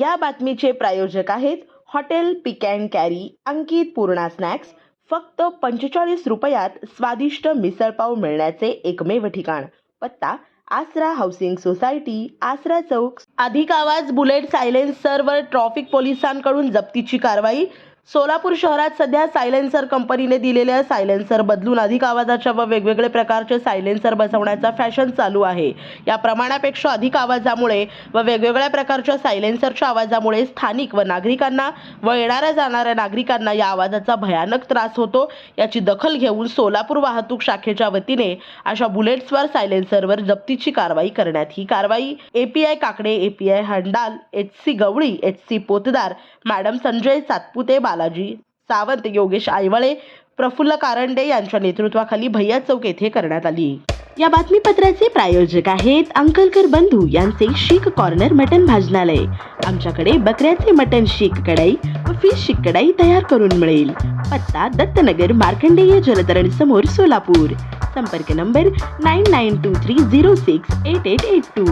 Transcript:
या बातमीचे प्रायोजक आहेत hotel pick and carry Ankit Purna snacks. फक्त पंचेचाळीस रुपयात स्वादिष्ट मिसळपाव मिळण्याचे एकमेव ठिकाण. पत्ता आसरा हाऊसिंग सोसायटी आसरा चौक. अधिक आवाज बुलेट सायलेन्सरवर ट्रॉफिक पोलिसांकडून जप्तीची कारवाई. सोलापूर शहरात सध्या सायलेन्सर कंपनीने दिलेल्या सायलेन्सर बदलून अधिक आवाजाच्या व वेगवेगळे प्रकारचे सायलेन्सर बसवण्याचा फॅशन चालू आहे. या प्रमाणापेक्षा अधिक आवाजामुळे व वेगवेगळ्या प्रकारच्या सायलेन्सरच्या आवाजामुळे स्थानिक व नागरिकांना व येणाऱ्या जाणाऱ्या नागरिकांना या आवाजाचा भयानक त्रास होतो. याची दखल घेऊन सोलापूर वाहतूक शाखेच्या वतीने अशा बुलेट्सवर सायलेन्सरवर जप्तीची कारवाई करण्यात ही कारवाई. API Kakade API Handal H C Gawali H C Potdar madam Sanjay Satpute Balaji Sawant Yogesh Aywale Praful Karande यांच्या नेतृत्वाखाली भैया चौक येथे करण्यात आली. या बातमीपत्राचे प्रायोजक आहेत अंकलकर बंधू यांचे शीख कॉर्नर मटन भाजनालय. आमच्याकडे बकऱ्याचे मटन शीख कढाई व फिश शीख कढाई तयार करून मिळेल. पत्ता दत्तनगर मार्कंडेय जलतरण समोर सोलापूर. संपर्क number nine nine two three zero six eight eight eight two